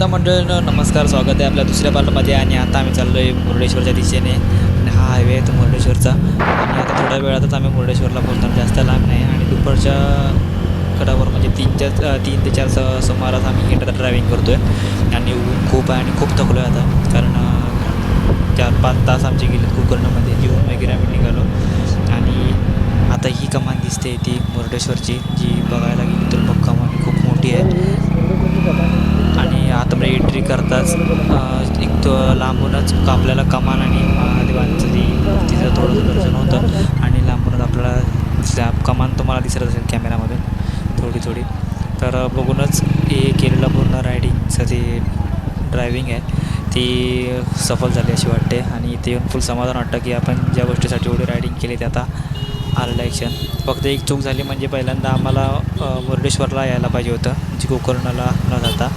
तर मंडळीनं नमस्कार स्वागत आहे आपल्या दुसऱ्या पार्लमध्ये आणि आता आम्ही चाललो आहे मुर्डेश्वरच्या दिशेने. आणि हा हायवे आहे तो मुर्डेश्वरचा. आणि आता थोड्या वेळातच आम्ही मुर्डेश्वरला पोहोचणार. जास्त लांब नाही आणि दुपारच्या कडावर म्हणजे तीनच्या तीन ते चार स सुमारास आम्ही हे ड्रायव्हिंग करतो आहे आणि ऊन खूप आहे आणि खूप थकलो आहे आता. कारण चार पाच तास आमचे गेले गोकर्णमध्ये जेवण वगैरे आम्ही निघालो. आणि आता ही कमान दिसते ती मुर्डेश्वरची जी बघायला गेली तर मग कमान खूप मोठी आहे. आतमध्ये एंट्री करताच एक तो लांबूनच आपल्याला कमान आणि महादेवांचं जी मूर्तीचं थोडंसं दर्शन होतं आणि लांबूनच आपल्याला कमान तुम्हाला दिसत असेल कॅमेरामधून थोडी थोडी. तर बघूनच हे केलेलं पूर्ण रायडिंगचं जे ड्रायव्हिंग आहे ती सफल झाली अशी वाटते. आणि इथे येऊन फुल समाधान वाटतं की आपण ज्या गोष्टीसाठी एवढी रायडिंग केली ते आता आलेलं ॲक्शन फक्त एक चूक झाली म्हणजे पहिल्यांदा आम्हाला मुर्डेश्वरला यायला पाहिजे होतं म्हणजे जी गोकर्णाला न जाता.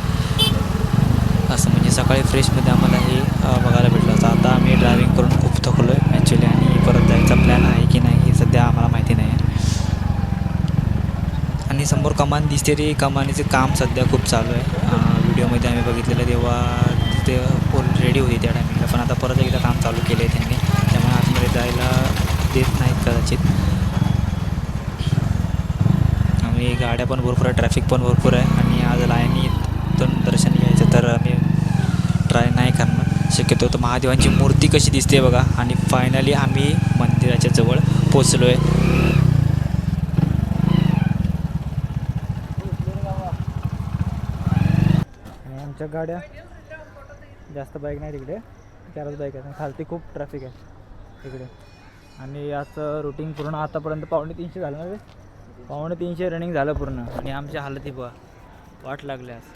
असं म्हणजे सकाळी फ्रेशमध्ये आम्हाला हे बघायला भेटलं. होतं आता आम्ही ड्रायव्हिंग करून खूप थकलो आहे ॲक्च्युली आणि परत जायचा प्लॅन आहे की नाही हे सध्या आम्हाला माहिती नाही. आहे आणि समोर कमान दिसते ती कमानीचं काम सध्या खूप चालू आहे. व्हिडिओमध्ये आम्ही बघितलेलं तेव्हा तिथे पूर्ण रेडी होती त्या टायमिंगला पण आता परत एकदा काम चालू केलं आहे त्यांनी. त्यामुळे आतमध्ये जायला देत नाहीत कदाचित. आणि गाड्या पण भरपूर आहे ट्रॅफिक पण भरपूर आहे. आणि आज लायन दर्शन घ्यायचं तर आम्ही ट्राय नाही करणार. शक्यतो तर महादेवांची मूर्ती कशी दिसते बघा. आणि फायनली आम्ही मंदिराच्या जवळ पोचलो आहे आणि आमच्या गाड्या जास्त बाईक नाही तिकडे चारच बाईक आहेत आणि खालती खूप ट्रॅफिक आहे तिकडे आणि याचं रुटीन पूर्ण आतापर्यंत पावणे तीनशे झालं ना रे? पावणे तीनशे रनिंग झालं पूर्ण. आणि आमच्या हालती बघा वाट लागल्यास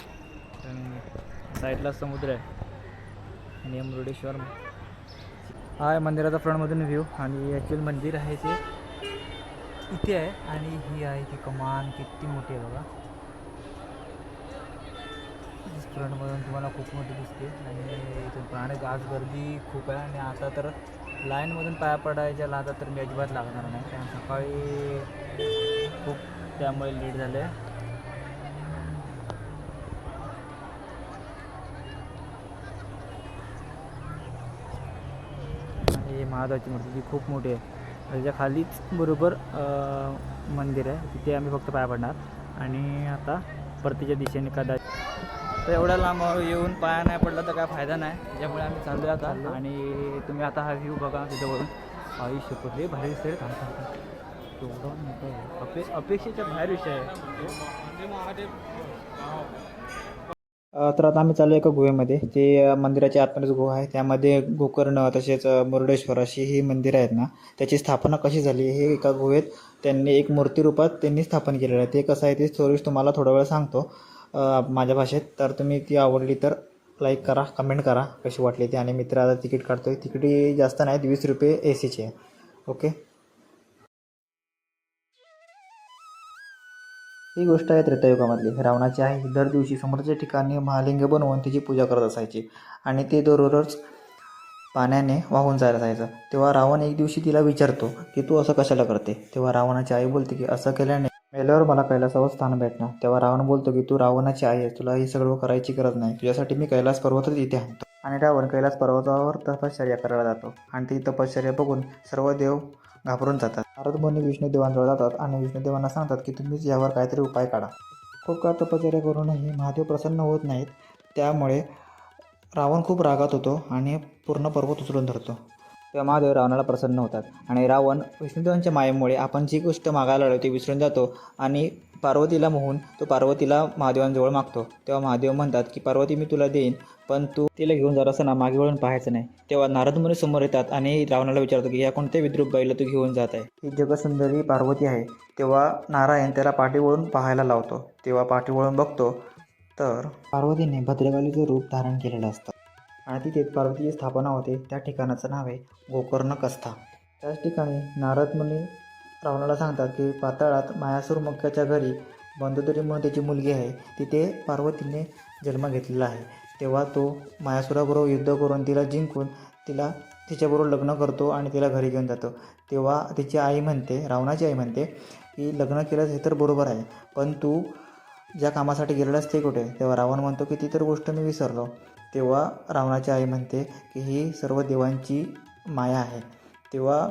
आज. साईडला समुद्र आहे. आणि अमरुडेश्वर हा मंदिराचा फ्रंटमधून व्ह्यू आणि ॲक्च्युअल मंदिर आहे ते. इथे आहे आणि ही आहे ती कमान किती मोठी आहे बघा. फ्रंटमधून तुम्हाला खूप मोठी दिसते. आणि इथून प्राणी आज गर्दी खूप आहे आणि आता तर लाईनमधून पाया पडायच्या लादा तर मी अजिबात लागणार नाही. कारण सकाळी खूप त्यामुळे लेट झालं. आहे ही महादेवाची मूर्ती जी खूप मोठी आहे. त्याच्या खालीच बरोबर मंदिर आहे. तिथे आम्ही फक्त पाया पडणार. आणि आता परतीच्या दिशेने कदाचित तर एवढ्या लांब येऊन पाया नाही पडला तर काय फायदा नाही. त्याच्यामुळे आम्ही चाललो आता. आणि तुम्ही आता हा व्ह्यू बघा तिथं आई शपथ लय भारी दिसते काम एवढं मोठं आहे. अपे अपेक्षेच्या बाहेर विषय आहे. तर आता आम्ही चाललो एका गुहेमध्ये ते मंदिराच्या आतमध्येच गुहा आहे. त्यामध्ये गोकर्ण तसेच मुरडेश्वर मुरुडेश्वर अशी ही मंदिरं आहेत ना त्याची स्थापना कशी झाली हे एका गुहेत त्यांनी एक मूर्तीरूपात त्यांनी स्थापन केलेलं आहे. ते कसं आहे ते स्टोरीज तुम्हाला थोडा वेळ सांगतो माझ्या भाषेत. तर तुम्ही ती आवडली तर लाईक करा कमेंट करा कशी वाटली ती. आणि मित्र आता तिकीट आहे तिकीटही जास्त नाहीत वीस रुपये ए सीचे आहे ओके ही गोष्ट आहे त्रेतायुगामधली. रावणाची आहे दर दिवशी समोरच्या ठिकाणी महालिंग बनवून तिची पूजा करत असायची आणि ते दररोज पाण्याने वाहून जायला जायचं तेव्हा रावण एक दिवशी तिला विचारतो की तू असं कशाला करते? तेव्हा रावणाची आई बोलते की असं केल्याने मेल्यावर मला कैलासावर स्थान भेटणार. तेव्हा रावण बोलतो की तू रावणाची आई आहे तुला हे सगळं करायची गरज नाही. तुझ्यासाठी मी कैलास पर्वतच इथे आणतो. आणि रावण कैलास पर्वतावर तपश्चर्या करायला जातो. आणि ती तपश्चर्या बघून सर्व देव घाबरून जातात. नारदमुनी विष्णुदेवांजवळ जातात आणि विष्णुदेवांना सांगतात की तुम्हीच यावर काहीतरी उपाय काढा. खूप काळ तपश्चर्या करूनही महादेव प्रसन्न होत नाहीत. त्यामुळे रावण खूप रागात होतो आणि पूर्ण पर्वत उचलून धरतो. तेव्हा महादेव रावणाला प्रसन्न होतात. आणि रावण विष्णुदेवांच्या मायेमुळे आपण जी गोष्ट मागायला आलो ती विसरून जातो आणि पार्वतीला मोहून तो पार्वतीला महादेवांजवळ मागतो. तेव्हा महादेव म्हणतात की पार्वती मी तुला देईन पण तू तिला घेऊन जात असताना मागे वळून पाहायचं नाही. तेव्हा नारद मुनी समोर येतात आणि रावणाला विचारतो की या कोणत्या विद्रूप बाईला तू घेऊन जात आहे? ही जगसुंदरी पार्वती आहे. तेव्हा नारायण त्याला पाठी वळून पाहायला लावतो. तेव्हा पाठी वळून बघतो. तर पार्वतीने भद्रकालीचं रूप धारण केलेलं असतं. आणि तिथेच पार्वतीची स्थापना होते. त्या ठिकाणाचं नाव आहे गोकर्ण कस्था त्याच ठिकाणी नारद मुनी रावणाला सांगतात की पाताळात मायासूर मक्क्याच्या घरी बंदोदरी म्हणून त्याची मुलगी आहे. तिथे पार्वतीने जन्म घेतलेला आहे. तेव्हा तो मायासुराबरोबर युद्ध करून तिला जिंकून तिला तिच्याबरोबर लग्न करतो आणि तिला घरी घेऊन जातो. तेव्हा तिची आई म्हणते रावणाची आई म्हणते की लग्न केलंच हे तर बरोबर आहे पण तू ज्या कामासाठी गेलेलास ते कुठे? तेव्हा रावण म्हणतो की ती तर गोष्ट मी विसरलो. तेव्हा रावणाची आई म्हणते की ही सर्व देवांची माया आहे. तेव्हा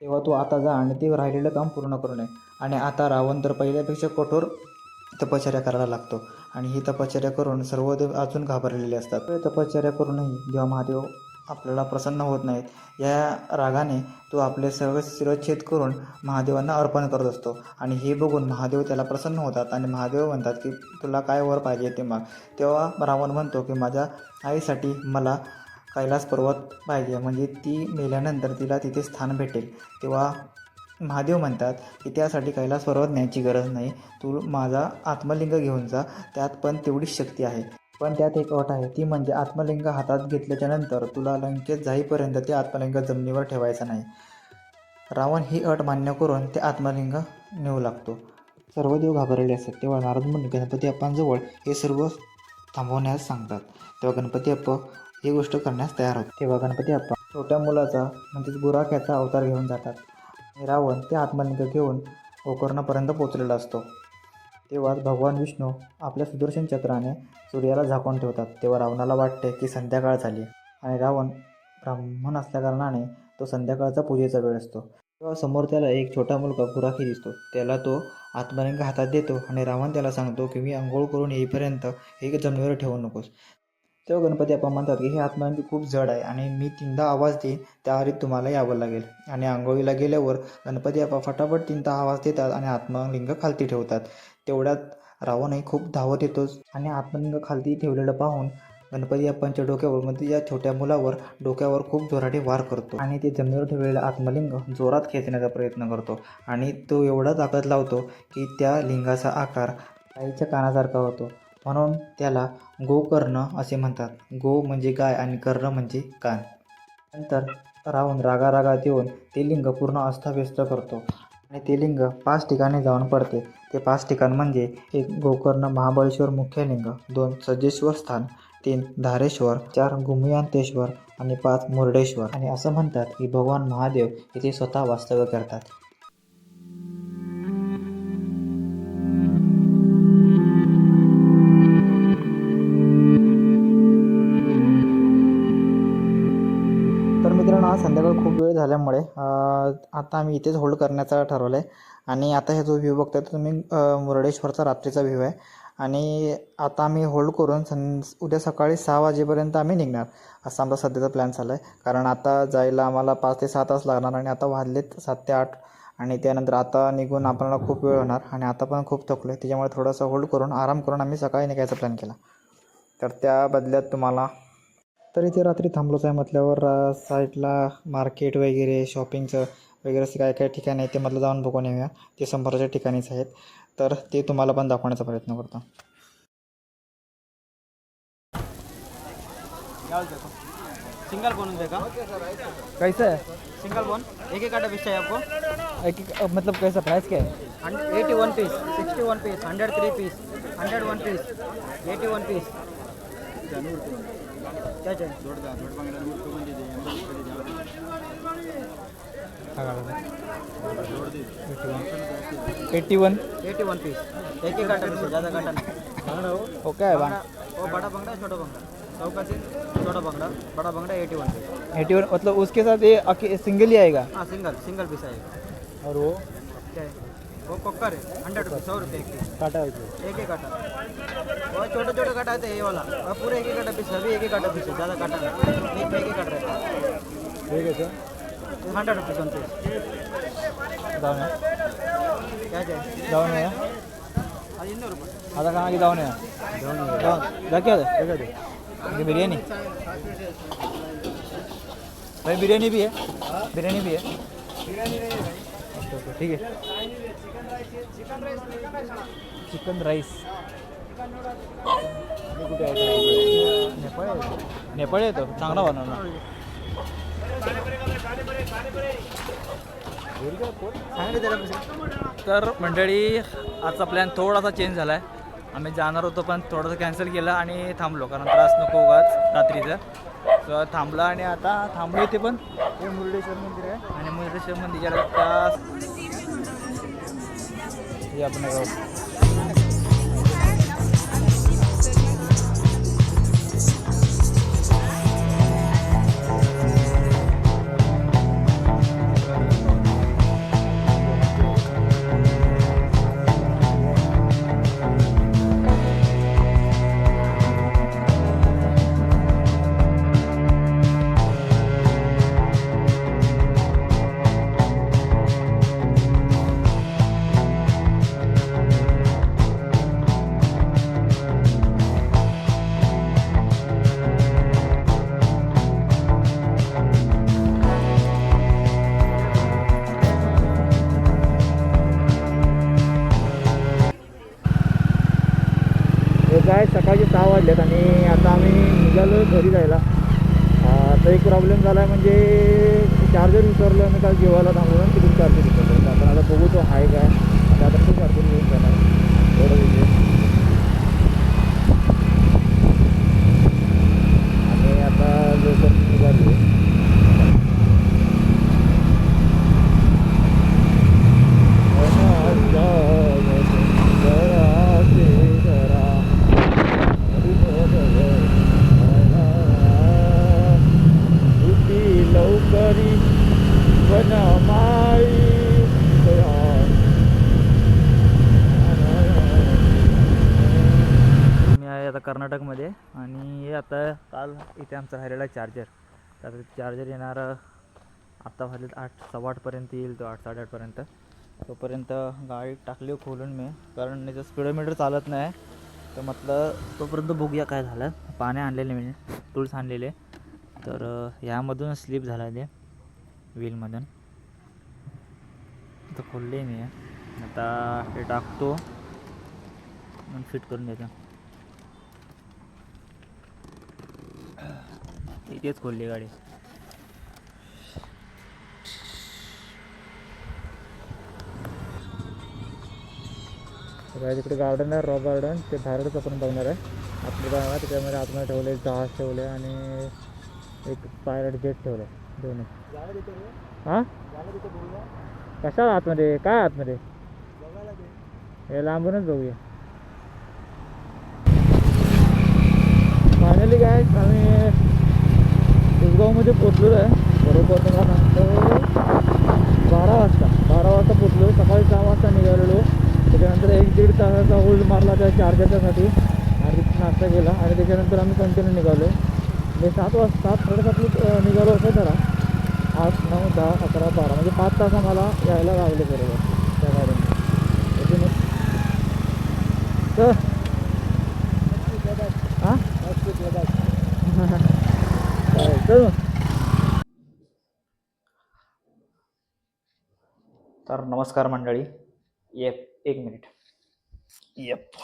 तेव्हा तू आता जा आणि ते राहिलेलं काम पूर्ण करून ये आणि आता रावण तर पहिल्यापेक्षा कठोर तपश्चर्या करायला लागतो. आणि ही तपश्चर्या करून सर्व देव अजून घाबरलेले असतात. तपश्चर्या करूनही जेव्हा महादेव आपल्याला प्रसन्न होत नाहीत. या रागाने तो आपले सर्व शिरच्छेद करून महादेवांना अर्पण करत असतो. आणि हे बघून महादेव त्याला प्रसन्न होतात आणि महादेव म्हणतात की तुला काय वर पाहिजे ते मग. तेव्हा रावण म्हणतो की माझ्या आईसाठी मला कैलास पर्वत पाहिजे. म्हणजे ती मेल्यानंतर तिला तिथे स्थान भेटेल. तेव्हा महादेव म्हणतात की त्यासाठी कैलास पर्वत न्यायची गरज नाही. तू माझा आत्मलिंग घेऊन जा. त्यात पण तेवढीच शक्ती आहे. पण त्यात एक अट आहे ती म्हणजे आत्मलिंग हातात घेतल्याच्या नंतर तुला लंकेत जाईपर्यंत ते आत्मलिंग जमिनीवर ठेवायचं नाही. रावण ही अट मान्य करून ते आत्मलिंग नेऊ लागतो. सर्व देव घाबरलेले असतात. तेव्हा नारद मुनी गणपती अप्पांजवळ हे सर्व थांबवण्यास सांगतात. तेव्हा गणपती अप्पा ही गोष्ट करण्यास तयार होते तेव्हा गणपती अप्पा छोट्या मुलाचा म्हणजेच गुराख्याचा अवतार घेऊन जातात. आणि रावण ते आत्मलिंग घेऊन गोकर्णापर्यंत पोचलेला असतो. तेव्हाच भगवान विष्णू आपल्या सुदर्शन चक्राने सूर्याला झाकून ठेवतात. तेव्हा रावणाला वाटते की संध्याकाळ झाली आणि रावण ब्राह्मण असल्याकारणाने तो संध्याकाळचा पूजेचा वेळ असतो. तेव्हा समोर त्याला एक छोटा मुलगा गुराखी दिसतो. त्याला तो आत्मलिंग हातात देतो आणि रावण त्याला सांगतो की मी आंघोळ करून येईपर्यंत हे जमिनीवर ठेवू नकोस. तेव्हा गणपती आपण म्हणतात की हे आत्मलिंग खूप जड आहे आणि मी तीनदा आवाज देईन त्यावरी तुम्हाला यावं लागेल. आणि आंघोळीला गेल्यावर गणपती आपा फटाफट तीनदा आवाज देतात आणि आत्मलिंग खालती ठेवतात. तेवढ्यात रावणही खूप धावत येतोच आणि आत्मलिंग खालती ठेवलेलं पाहून गणपती अप्पांच्या डोक्यावर म्हणजे या छोट्या मुलावर डोक्यावर खूप जोराटे वार करतो आणि ते जमिनीवर ठेवलेलं आत्मलिंग जोरात खेचण्याचा प्रयत्न करतो. आणि तो एवढा ताकद लावतो की त्या लिंगाचा आकार गाईच्या कानासारखा होतो. म्हणून त्याला गोकर्ण असे म्हणतात. गो म्हणजे गाय आणि कर्ण म्हणजे कान. नंतर रावण रागारागात येऊन ते लिंग पूर्ण अस्ताव्यस्त करतो आणि ते लिंग पाच ठिकाणी जाऊन पडते. ते पाच ठिकाण म्हणजे एक गोकर्ण महाबळेश्वर मुख्यलिंग दोन सज्जेश्वर स्थान तीन धारेश्वर चार गुमयांतेश्वर आणि पाच मुर्डेश्वर. आणि असं म्हणतात की भगवान महादेव इथे स्वतः वास्तव्य करतात. झाल्यामुळे आता आम्ही इथेच होल्ड करण्याचा ठरवलं आहे आणि आता हे जो व्ह्यू बघताय तो तुम्ही मुरडेश्वरचा रात्रीचा व्ह्यू आहे. आणि आता आम्ही होल्ड करून सं उद्या सकाळी सहा वाजेपर्यंत आम्ही निघणार असा आमचा सध्याचा प्लॅन चालला आहे कारण आता जायला आम्हाला पाच ते सहा तास लागणार आणि आता वाजलेत सात ते आठ. आणि त्यानंतर आता निघून आपल्याला खूप वेळ होणार. आणि आता पण खूप थकलो आहे त्याच्यामुळे थोडंसं होल्ड करून आराम करून आम्ही सकाळी निघायचा प्लॅन केला. तर त्या बदल्यात तुम्हाला तर इथे रात्री थांबलोच आहे म्हटल्यावर साईडला मार्केट वगैरे शॉपिंगचं वगैरे असं काय काय ठिकाण आहे ते म्हटलं जाऊन बघून येऊया. ते समोरच्या ठिकाणीच आहेत. तर ते तुम्हाला पण दाखवण्याचा प्रयत्न करतो. सिंगल बोन कैसा है? सिंगल बोन एक एक आटा पीस चाहिए आपको एक मतलब कैसा प्राइस क्या है? Eighty one piece sixty one piece hundred three piece hundred one piece eighty one piece eighty one. Eighty one piece एक एक आटा पीस ज़्यादा काटा ओके है बंगड़ा वो बड़ा बंगड़ा छोटा बंगड़ा? चौका से छोटा बंगड़ा बड़ा Bhangra eighty one piece eighty one मतलब उसके साथ ये सिंगल ही आएगा? हाँ सिंगल सिंगल पीस आएगा. और वो? क्या है। वो कोकर है हंड्रेड रुपीज़ सौ रुपये एक पीस काटा एक एक आटा वो छोटे छोटे काटा है ये वाला और पूरे एक एक आटा पीस अभी एक एक आटा पीस है ज़्यादा काटा नहीं एक में एक एक आटा रहता है ठीक है sir hundred rupees one piece जाऊन क्या चाहिए जाऊन या అది ఎన్నో రూపాయలు आता कहाँ की जाऊन या जा क्या ये बिरयानी भाई बिरयानी भी है बिरयानी भी है ओके ओके ठीक है चिकन राईस नेपाळ नेपाळी येतो चांगला पैसे तर मंडळी आजचा प्लॅन थोडासा चेंज झाला आहे आम्ही जाणार होतो पण थोडंसं कॅन्सल केलं आणि थांबलो कारण त्रास नको उगाच रात्रीचं. तर थांबलं आणि आता थांबलो इथे पण. हे मुरुडेश्वर मंदिर आहे. आणि मुरुडेश्वर मंदिराला त्या हे आपण वाजलेत आणि आता आम्ही निघालो घरी जायला. आता एक प्रॉब्लेम झाला आहे म्हणजे चार्जर विसरलो आणि काल जेवायला थांबलो आणि तिकडून चार्जर विसरलो आपण आता बघू तो आहे काय. आता आता तो चार्जर घेऊन जाणार. एवढं विषय आणि आता लवकर निघालो लवकरी वनमाळी मी आहे आता कर्नाटकमध्ये. आणि हे आता काल इथे आमचा राहिलेला चार्जर. तर चार्जर येणार आत्ता वाजलेत आठ सव्वा आठपर्यंत येईल तो आठ साडेआठपर्यंत. तोपर्यंत गाडी टाकली खोलून मी कारण त्याचं स्पीडोमीटर चालत नाही. तर म्हटलं तोपर्यंत बघूया काय झालं. पाणी आणलेले मी टूल्स आणलेले. तर ह्यामधून स्लिप झाला ते व्हीलमधून. तर खोलले मी. आता हे टाकतो. मग फिट करून देतो इथेच खोलली गाडी. काय तिकडे गार्डन आहे रॉक गार्डन ते बाहेरच आपण बघणार आहे. आपलं जाणार आहे. त्याच्यामध्ये आतमध्ये ठेवले जहाज ठेवले आणि एक पायलट जेट ठेवलं दोन्ही. हां? कसा आतमध्ये? काय आतमध्ये? हे लांबूनच बघूया. फायनली काय आम्ही उसगावमध्ये पोचलेलो आहे. बरोबर तुम्हाला सांगतो बारा वाजता बारा वाजता पोचलो सकाळी सहा वाजता निघालेलो. त्याच्यानंतर एक दीड तासाचा होल्ड मारला त्या चार्जरच्यासाठी आणि नाश्ता केला आणि त्याच्यानंतर आम्ही कंटिन्यू निघालो. म्हणजे सात वाजता सात साडेसातला निघालो असं जरा. आठ नऊ दहा अकरा बारा म्हणजे पाच तास आम्हाला यायला लागले बरोबर त्या गाडीने त्याच्याने तर हां चालेल, चल मग. तर नमस्कार मंडळी. एक एक मिनिट. येप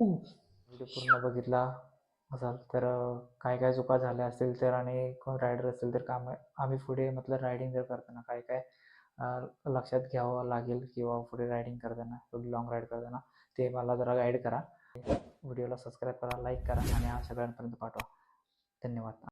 व्हिडिओ पूर्ण बघितला असाल तर काय काय चुका झाल्या असतील तर आणि कोण रायडर असेल तर काम आम्ही पुढे मतलब रायडिंग जर करताना काय काय लक्षात घ्यावं लागेल किंवा पुढे रायडिंग करताना लॉंग राईड करताना ते मला जरा गाईड करा. व्हिडिओला सबस्क्राईब करा लाईक करा आणि सगळ्यांपर्यंत पाठवा. धन्यवाद.